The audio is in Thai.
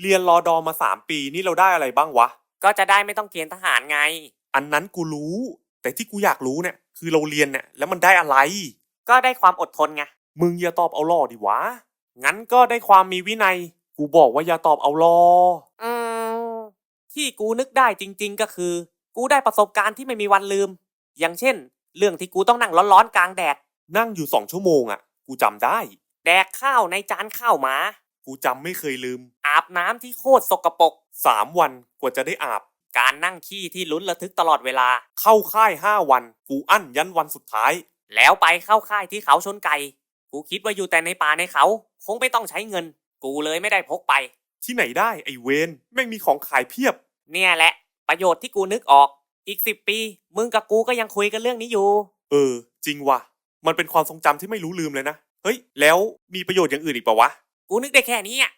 เรียนรอดอมาสามปีนี่เราได้อะไรบ้างวะ ก็จะได้ไม่ต้องเกณฑ์ทหารไง อันนั้นกูรู้ แต่ที่กูอยากรู้เนี่ย คือเราเรียนเนี่ยแล้วมันได้อะไร ก็ได้ความอดทนไง มึงอย่าตอบเอาล่อดิวะ งั้นก็ได้ความมีวินัย กูบอกว่าอย่าตอบเอาล่ออืมที่กูนึกได้จริง ๆ ก็คือ กูได้ประสบการณ์ที่ไม่มีวันลืม อย่างเช่น เรื่องที่กูต้องนั่งร้อนๆกลางแดด นั่งอยู่สองชั่วโมงอะ่ะ กูจำได้ แดกข้าวในจานข้าวหมา กูจำไม่เคยลืม อาบน้ำที่โคตรสกปรกสามวันกว่าจะได้อาบ การนั่งขี้ที่ลุ้นระทึกตลอดเวลา เข้าค่ายห้าวัน กูอั้นยันวันสุดท้าย แล้วไปเข้าค่ายที่เขาชนไก่ กูคิดว่าอยู่แต่ในป่าในเขา คงไม่ต้องใช้เงิน กูเลยไม่ได้พกไป ที่ไหนได้ไอเวนแม่งมีของขายเพียบ เนี่ยแหละ ประโยชน์ที่กูนึกออก อีกสิบปี มึงกับกูก็ยังคุยกันเรื่องนี้อยู่ เออ จริงว่ะ มันเป็นความทรงจำที่ไม่รู้ลืมเลยนะ เฮ้ย แล้วมีประโยชน์อย่างอื่นอีกปะวะ กูนึกได้แค่นี้อะ